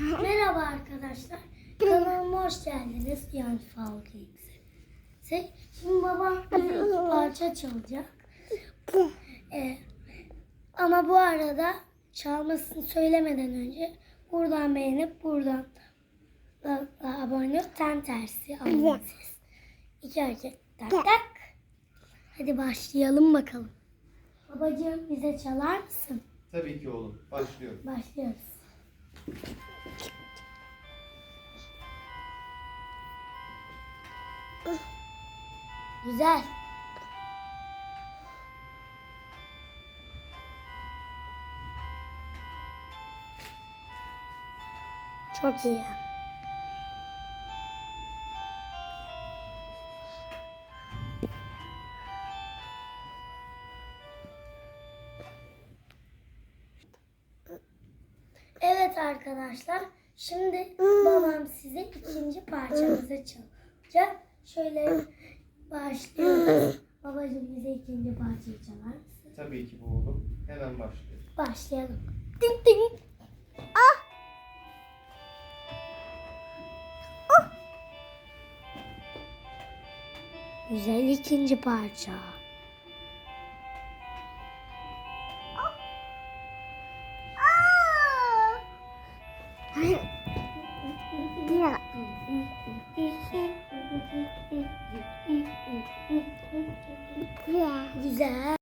Merhaba arkadaşlar. Kanalıma hoş geldiniz. Yani Falcı Yüksek. Şimdi babam bize iki parça çalacak. Ee, ama bu arada çalmasını söylemeden önce buradan beğenip buradan da, da abone ol. Tam tersi abone. İki hareket. Tak tak. Hadi başlayalım bakalım. Babacığım bize çalar mısın? Tabii ki oğlum. Başlıyorum. Başlıyoruz. Güzel. Çok iyi. Evet arkadaşlar. Şimdi babam size ikinci parçamızı çalacak. Şöyle başlıyoruz. Babacığım bize ikinci parçayı çalar mısın? Tabii ki bu oğlum. Hemen başlıyoruz. Başlayalım. Ding ding. Ah! Oh! Güzel ikinci parça. Ah! Ah! Hoa.